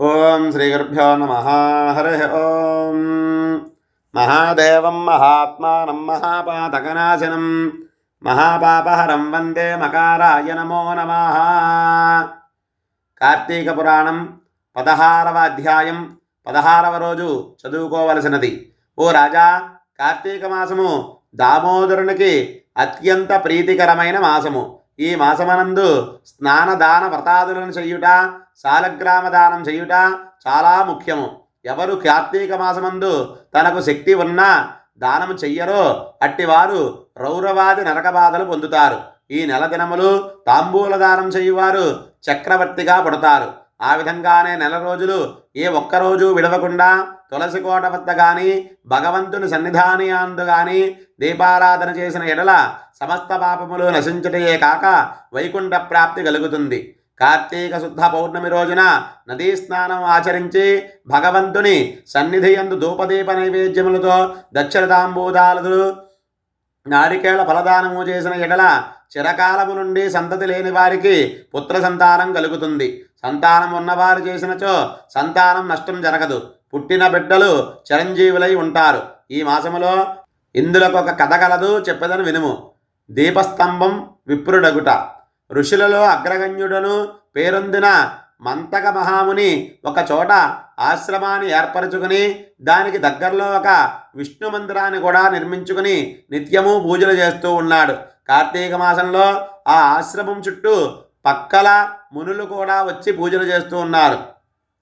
ఓం శ్రీగురుభ్యో నమ. హరి ఓం. మహాదేవం మహాత్మానం మహాపాతకనాశనం మహాపాపహరం వందే మకారాయ నమో నమ. కార్తీక పురాణం పదహారవ అధ్యాయం పదహారవ రోజు చదువుకోవలసినది. ఓ రాజా కార్తీక మాసము దామోదరునికి అత్యంత ప్రీతికరమైన మాసము. ఈ మాసమనందు స్నానదాన వ్రతాదులను చెయ్యుట శాలగ్రామ దానం చేయుట చాలా ముఖ్యము. ఎవరు కార్తీక మాసమందు తనకు శక్తి ఉన్నా దానము చెయ్యరో అట్టివారు రౌరవాది నరకబాధలు పొందుతారు. ఈ నెల దినములు తాంబూల దానం చేయువారు చక్రవర్తిగా పుడతారు. ఆ విధంగానే నెల రోజులు ఏ ఒక్కరోజు విడవకుండా తులసి కోట వద్ద కానీ భగవంతుని సన్నిధానియాందు కానీ దీపారాధన చేసిన ఎడల సమస్త పాపములు నశించుటయే కాక వైకుంఠ ప్రాప్తి కలుగుతుంది. కార్తీక శుద్ధ పౌర్ణమి రోజున నదీ స్నానం ఆచరించి భగవంతుని సన్నిధి యందు ధూపదీప నైవేద్యములతో దక్షిణతాంబూదాలు నారికేళ ఫలదానము చేసిన ఎడల చిరకాలము నుండి సంతతి లేని వారికి పుత్ర సంతానం కలుగుతుంది. సంతానం ఉన్నవారు చేసినచో సంతానం నష్టం జరగదు. పుట్టిన బిడ్డలు చిరంజీవులై ఉంటారు. ఈ మాసములో ఇందులో ఒక కథ కలదు చెప్పదని వినుము. దీపస్తంభం విప్రుడగుట. ఋషులలో అగ్రగణ్యుడను పేరొందిన మంతక మహాముని ఒక చోట ఆశ్రమాన్ని ఏర్పరచుకుని దానికి దగ్గరలో ఒక విష్ణు మందిరాన్ని కూడా నిర్మించుకుని నిత్యము పూజలు చేస్తూ ఉన్నాడు. కార్తీక మాసంలో ఆ ఆశ్రమం చుట్టూ పక్కల మునులు కూడా వచ్చి పూజలు చేస్తూ ఉన్నారు.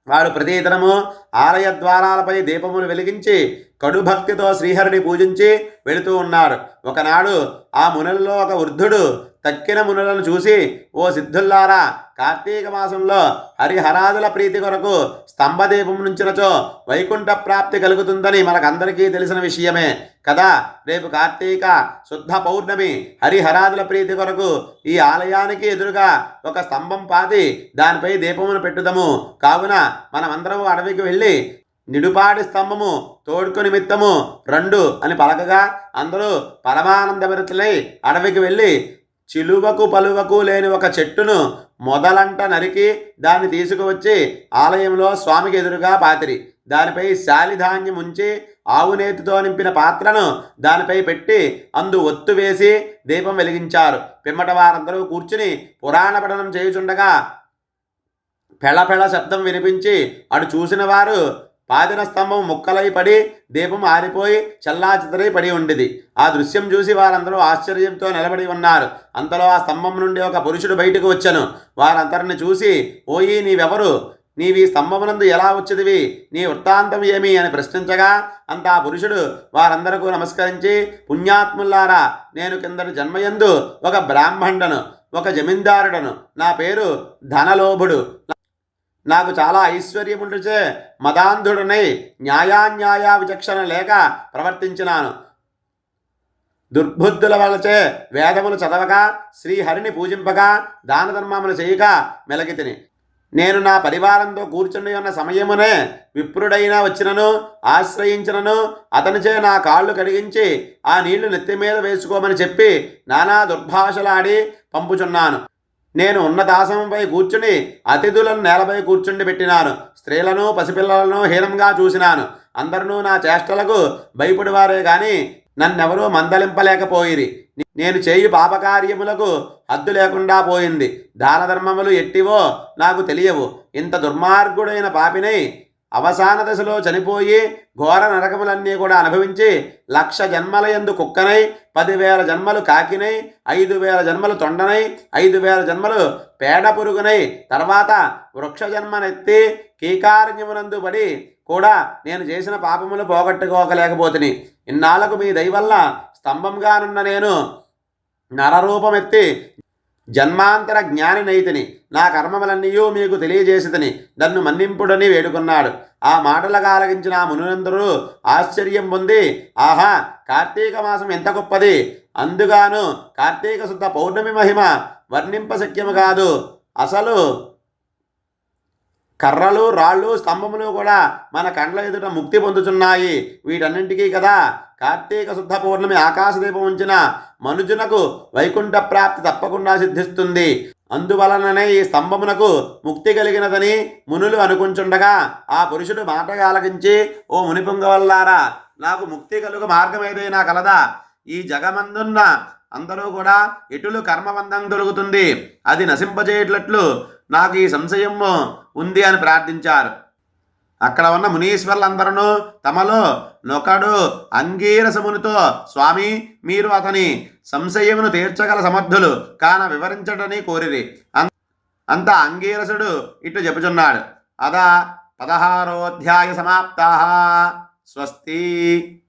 వారు ప్రతిదినము ఆలయ ద్వారాలపై దీపములు వెలిగించి కడు భక్తితో శ్రీహరిని పూజించి వెళుతూ ఉన్నారు. ఒకనాడు ఆ మునుల్లో ఒక వృద్ధుడు తక్కిన మునులను చూసి ఓ సిద్ధుల్లారా కార్తీక మాసంలో హరిహరాదుల ప్రీతి కొరకు స్తంభదీపం నుంచినచో వైకుంఠ ప్రాప్తి కలుగుతుందని మనకందరికీ తెలిసిన విషయమే. కదా రేపు కార్తీక శుద్ధ పౌర్ణమి హరిహరాదుల ప్రీతి కొరకు ఈ ఆలయానికి ఎదురుగా ఒక స్తంభం పాతి దానిపై దీపమును పెట్టుదము. కావున మనమందరం అడవికి వెళ్ళి నిడుపాడి స్తంభము తోడుకు నిమిత్తము రెండు అని పలకగా అందరూ పరమానంద పరమానందభరితులై అడవికి వెళ్ళి చిలువకు పలువకు లేని ఒక చెట్టును మొదలంట నరికి దాన్ని తీసుకువచ్చి ఆలయంలో స్వామికి ఎదురుగా పాతిరి. దానిపై శాలిధాన్యం ఉంచి ఆవునేతితో నింపిన పాత్రను దానిపై పెట్టి అందు ఒత్తు వేసి దీపం వెలిగించారు. పిమ్మట వారందరూ కూర్చుని పురాణ పఠనం చేయుచుండగా పెళపెళ శబ్దం వినిపించి అటు చూసిన వారు పాదిన స్తంభం ముక్కలై పడి దీపం ఆరిపోయి చల్లాచితరై పడి ఉండేది. ఆ దృశ్యం చూసి వారందరూ ఆశ్చర్యంతో నిలబడి ఉన్నారు. అంతలో ఆ స్తంభం నుండి ఒక పురుషుడు బయటకు వచ్చాను. వారందరిని చూసి ఓయి నీవెవరు? నీవి స్తంభమునందు ఎలా వచ్చేదివి? నీ వృత్తాంతం ఏమి? అని ప్రశ్నించగా అంత ఆ పురుషుడు వారందరకు నమస్కరించి పుణ్యాత్ములారా నేను కిందటి జన్మయందు ఒక బ్రాహ్మణుడను ఒక జమీందారుడను. నా పేరు ధనలోభుడు. నాకు చాలా ఐశ్వర్యముండుచే మదాంధుడనై న్యాయాన్యాయ విచక్షణ లేక ప్రవర్తించినాను. దుర్బుద్ధుల వలచే వేదములు చదవక శ్రీహరిని పూజింపగా దాన ధర్మములు చేయక మెలగితిని నేను నా పరివారంతో కూర్చుని ఉన్న సమయమునే విప్రుడైనా వచ్చినను ఆశ్రయించినను అతనిచే నా కాళ్ళు కడిగించి ఆ నీళ్ళు నెత్తి మీద వేసుకోమని చెప్పి నానా దుర్భాషలాడి పంపుచున్నాను. నేను ఉన్నదాసనంపై కూర్చుని అతిథులను నేలపై కూర్చుండి పెట్టినాను. స్త్రీలను పసిపిల్లలను హీనంగా చూసినాను. అందరినూ నా చేష్టలకు భయపడివారే గాని నన్నెవరూ మందలింపలేకపోయిరి. నేను చేయు పాపకార్యములకు హద్దు లేకుండా పోయింది. దాన ధర్మములు ఎట్టివో నాకు తెలియవు. ఇంత దుర్మార్గుడైన పాపినై అవసాన దశలో చనిపోయి ఘోర నరకములన్నీ కూడా అనుభవించి లక్ష జన్మల ఎందు కుక్కనై పదివేల జన్మలు కాకినై ఐదు వేల జన్మలు తొండనై ఐదు వేల జన్మలు పేడ పురుగునై తర్వాత వృక్ష జన్మనెత్తి కీకారణ్యమునందు పడి కూడా నేను చేసిన పాపములు పోగొట్టుకోకలేకపోతుని. ఇన్నాళ్ళకు మీ దయవల్ల స్తంభంగానున్న నేను నరరూపమెత్తి జన్మాంతర జ్ఞాని నైతిని నా కర్మములన్నీయూ మీకు తెలియజేసితని. నన్ను మన్నింపుడని వేడుకున్నాడు. ఆ మాటలకు ఆలగించిన ఆ మునులందరూ ఆశ్చర్యం పొంది ఆహా కార్తీక మాసం ఎంత గొప్పది. అందుగాను కార్తీక శుద్ధ పౌర్ణమి మహిమ వర్ణింపశక్యము కాదు. అసలు కర్రలు రాళ్ళు స్తంభములు కూడా మన కండ్ల ఎదుట ముక్తి పొందుతున్నాయి వీటన్నింటికీ కదా కార్తీక శుద్ధ పౌర్ణమి ఆకాశదీపం ఉంచిన మనుజునకు వైకుంఠ ప్రాప్తి తప్పకుండా సిద్ధిస్తుంది. అందువలననే ఈ స్తంభమునకు ముక్తి కలిగినదని మునులు అనుకుంటుండగా ఆ పురుషుడు మాటగా ఆలకించి ఓ మునిపుంగవల్లారా నాకు ముక్తి కలుగు మార్గం ఏదైనా కలదా? ఈ జగమందున్న అందరూ కూడా ఎటులు కర్మబంధం దొరుకుతుంది. అది నశింపజేయట్లట్లు నాకు ఈ సంశయము ఉంది అని ప్రార్థించారు. అక్కడ ఉన్న మునీశ్వర్లందరూ తమలో నొకడు అంగీరసమునితో స్వామి మీరు అతని సంశయమును తీర్చగల సమర్థులు కాన వివరించడని కోరిరి. అం- అంత అంగీరసుడు ఇటు చెప్పుచున్నాడు. అదా పదహారోధ్యాయ సమాప్తా. స్వస్తి.